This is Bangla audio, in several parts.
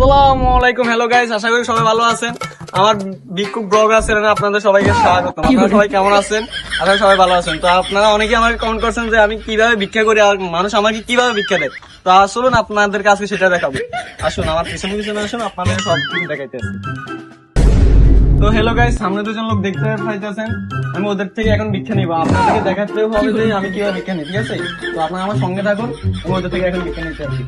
আলাইকুম হ্যালো গাইস আশা করি সবাই ভালো আছেন। আমার ভিক্ষুক ব্লগার চ্যানেলে আপনাদের সবাইকে স্বাগত আপনারা সবাই কেমন আছেন? আশা সবাই ভালো আছেন। তো আপনারা অনেকে আমাকে কমেন্ট করছেন যে আমি কীভাবে ভিক্ষা করি আর মানুষ আমাকে কীভাবে ভিক্ষা দেয়। তো আসুন আপনাদের কাছে সেটা দেখাবো। আসুন আমার পিছনে পিছনে আসুন আপনাদের সব কিছু দেখাইতে। তো হ্যালো গাইস সামনে দুজন লোক দেখতে পাইতেছেন। আমি ওদের থেকে এখন ভিক্ষা নিবো। আপনাদেরকে দেখাতে হবে যে আমি কীভাবে ভিক্ষা নিই ঠিক আছে? তো আপনারা আমার সঙ্গে থাকুন আমি ওদের থেকে এখন ভিক্ষা নিতে আসি।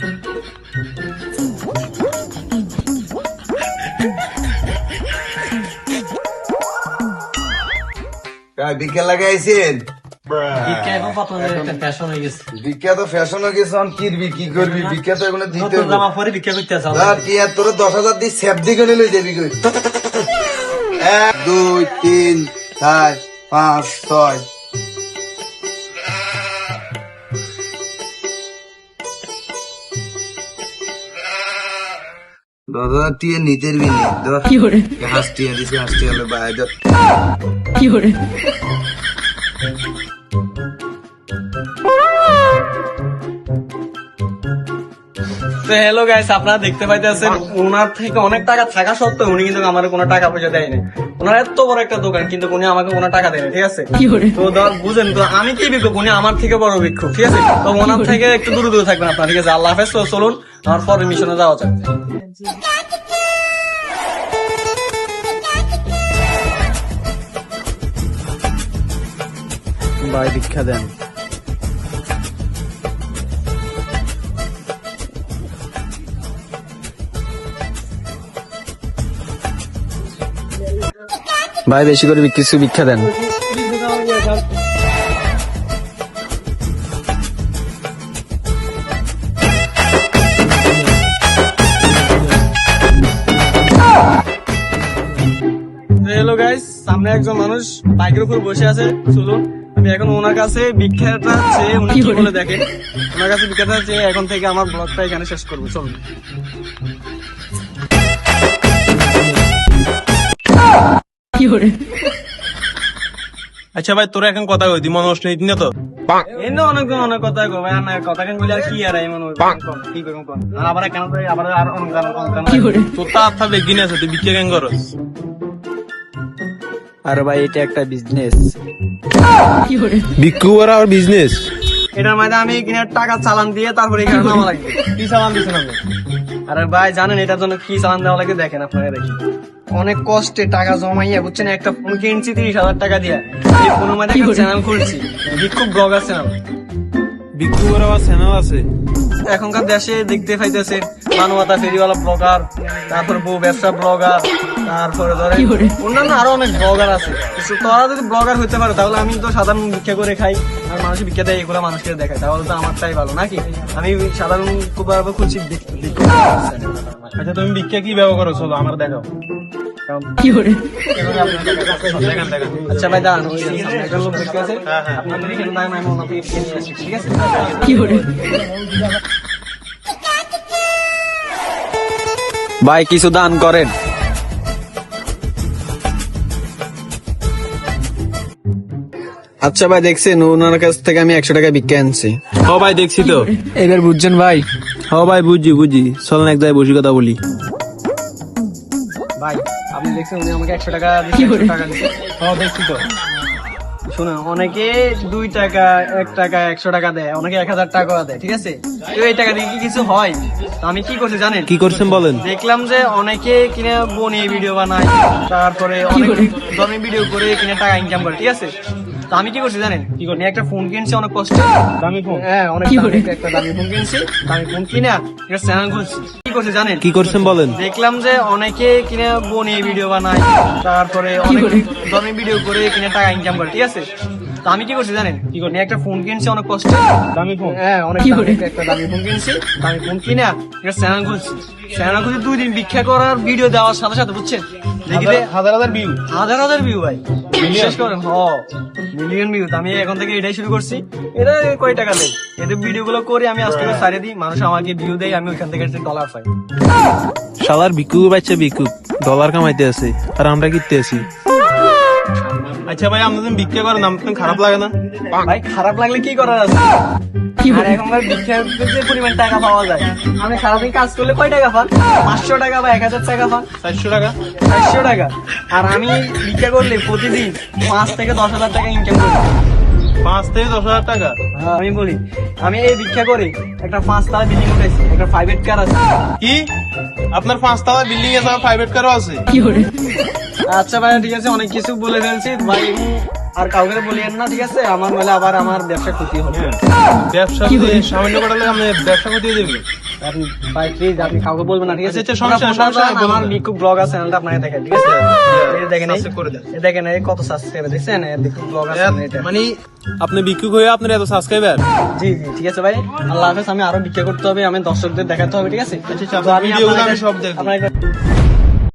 বিকেল লাগাইছেন ভিক্ষা এখন আপনাদের ফ্যাশন হয়ে গেছে। এখন কি করবি? বিখ্যাত তো এগুলো দিতে তোর দশ হাজার দিয়ে সেফ দিকে নিয়ে যাবি এক দুই তিন চার পাঁচ ছয় দশ টিয়ে নিতের বি নেই কি hore হাঁস দিছে হাঁস টিয়ে হলে বাইরে। কি hore তো হ্যালো গাইস আপনারা দেখতে পাইতেছেন ওনার থেকে অনেক টাকা থাকা সত্ত্বেও উনি কিন্তু আমার কোনো টাকা পয়সা দেয়নি। ওনার এত বড় একটা দোকান কিন্তু উনি আমাকে কোনো টাকা দেয়নি ঠিক আছে? তো ধর বুঝেন তো আমি কি বিক্ষোভ উনি আমার থেকে বড় বিক্ষোভ ঠিক আছে? তো ওনার থেকে একটু দূরে দূরে থাকবেন আপনার ঠিক আছে? আল্লাহ হাফেজ তো চলুন। আমার পরের মিশনে যাওয়া যাক। ভাই দীক্ষা দেন। ভাই বেশি করে কিছু ভিক্ষা দেন। হ্যালো গাইস সামনে একজন মানুষ বাইকের উপর বসে আছে। চলুন আমি এখন ওনার কাছে ভিক্ষাটা চেয়ে উনি কি বলে? দেখেন ওনার কাছে ভিক্ষাটা চেয়ে এখন থেকে আমার ব্লগটা এখানে শেষ করব। চলুন। কি hore আচ্ছা ভাই তোরা এখন কথা কই তুই মনে নষ্ট হইতি না তো এনে অনেকজন অনেক কথা কো ভাই আর না কথা কেন বলি আর কি আর এমন কি করুন কোন আবার কেন আবার আর অনেক জন কোন কেন তোর তো আত্মা বেগিন আছে তুই বিক্রি কেন করস? আর ভাই এটা একটা বিজনেস hore করা আর বিজনেস এটার মধ্যে আমি কিনে টাকা চালান দিয়ে তারপরে এখানে নামা লাগবে কি চালান দিচ্ছেন আপনি? আরে ভাই জানেন এটার জন্য কি চালান দেওয়া লাগে? দেখেন আপনারা দেখি। অনেক কষ্টে টাকা জমাইয়া বুঝছেন একটা ফোন কিনছি তিরিশ হাজার টাকা দিয়ে। এই ফোনের মধ্যে একটা চ্যানেল খুলছি। ভিক্ষুক ব্লগার চ্যানেল বিক্রি করা আর চ্যানেল আছে। এখনকার দেশে দেখতে পাইতেছে মানবতা ফেরিওয়ালা ব্লগার তারপর বউ ব্যবসা ব্লগার তারপরে ধরে? অন্যান্য আরও অনেক ব্লগার আছে। তো তোরা যদি ব্লগার হতে পারে তাহলে আমি তো সাধারণ ভিক্ষা করে খাই আর মানুষ ভিক্ষা দেয় এগুলো মানুষকে দেখাই তাহলে তো আমারটাই ভালো নাকি? আমি সাধারণ খুব খুলছি। আচ্ছা তুমি বিক্রি কি ব্যবহার করো? চলো আমার দেখাও। কি দেখান আচ্ছা ভাই দাঁড়ান একটা লোক দেখতে আছে। আপনাদের এখানে দাঁড়ান আমি ওনাকে নিয়ে আসি ঠিক আছে? কি hore ভাই কিছু দান করেন। আচ্ছা ভাই দেখছেন ওনার কাছ থেকে আমি একশো টাকা বিক্রি আনছি। ও ভাই দেখছি তো। এবার বুঝছেন ভাই? ও ভাই বুঝি বুঝি চল না এক জায়গায় বসে কথা বলি। ভাই আপনি দেখছেন উনি আমাকে একশো টাকা দিচ্ছে একশো টাকা দিচ্ছে ও দেখছি তো। শুনুন অনেকে দুই টাকা এক টাকা একশো টাকা দেয় অনেকে এক হাজার টাকা দেয় ঠিক আছে? তো এই টাকা দিয়ে কি কিছু হয়? তো আমি কি করছি জানেন? কি করছেন বলেন? দেখলাম যে অনেকে কিনে বনে ভিডিও বানায় তারপরে অনেক? ধরনের ভিডিও করে কিনে টাকা ইনকাম করে ঠিক আছে? তো আমি কি করছি জানেন? কি করি একটা ফোন কিনছি অনেক কষ্ট। দামি ফোন হ্যাঁ অনেক কি দামি একটা দামি ফোন কিনছি। দামি ফোন কিনে একটা চ্যানেল খুলছি। কি করছি জানেন? কি করছেন বলেন? দেখলাম যে অনেকে কিনে বনে ভিডিও বানায় তারপরে অনেক? ধরনের ভিডিও করে কিনে টাকা ইনকাম করে ঠিক আছে? তো আমি কি করছি জানেন? কি করি একটা ফোন কিনছি অনেক কষ্ট। দামি ফোন হ্যাঁ অনেক কি দামি একটা দামি ফোন কিনছি দামি ফোন কিনে একটা চ্যানেল খুলছি। চ্যানেল খুলছি দুই দিন ভিক্ষা করার ভিডিও দেওয়ার সাথে সাথে বুঝছেন? দেখিলে হাজার হাজার ভিউ হাজার হাজার ভিউ ভাই। বিশ্বাস করেন হ মিলিয়ন ভিউ আমি এখন থেকে এটাই শুরু করছি। এটা কয় টাকা এদের ভিডিও গুলো করে আমি আজকে সারে দিই। মানুষ আমাকে ভিউ দেয় আমি ওইখান থেকে ডলার পাই। শালার ভিক্ষুক বাচ্চা ভিক্ষুক ডলার কামাইতে আছে আর আমরা কিনতে আছি। আচ্ছা ভাই আমাদের বিক্রি করেন আমাদের খারাপ লাগে না? ভাই খারাপ লাগলে কি করার আছে? আর বলেন এখনকার ভিক্ষার যে পরিমাণ টাকা পাওয়া যায় আমি সারাদিন কাজ করলে কয় টাকা পান? পাঁচশো টাকা বা এক হাজার টাকা পান। চারশো টাকা? চারশো টাকা। আর আমি ভিক্ষা করলে প্রতিদিন পাঁচ থেকে দশ হাজার টাকা ইনকাম করি। পাঁচ থেকে দশ হাজার টাকা? হ্যাঁ, আমি বলি আমি এই ভিক্ষা করে একটা পাঁচ তালা বিল্ডিং উঠেছি একটা প্রাইভেট কার আছে। কি? আপনার পাঁচ পাঁচতলা বিল্ডিং এ প্রাইভেট কারও আছে? কি আচ্ছা ভাই ঠিক আছে অনেক কিছু বলে ফেলছি। ভাই আর কাউকে বলিয়েন না ঠিক আছে? আমার আবার আমার ব্যবসা ক্ষতি হবে। ব্যবসা? সামান্য কটালে আপনি ব্যবসা দেবে আপনি ভাই প্লিজ আপনি কাউকে বলবেন না ঠিক আছে? আচ্ছা, আচ্ছা, আমার। বিক্ষু ব্লগ আছে চ্যানেলটা আপনাকে দেখেন ঠিক আছে? এই দেখেন এই করে দেন। এই দেখেন এই কত সাবস্ক্রাইবার দেখছেন? এই বিক্ষু ব্লগ আছে এটা। মানে আপনি বিক্রি হয়ে আপনার এত সাবস্ক্রাইবার জি জি ঠিক আছে ভাই। আল্লাহ হাফেজ আমি আরও ভিক্ষা করতে হবে আমি দর্শকদের দেখাতে হবে ঠিক আছে? আচ্ছা, আমি আমি সব দেখব।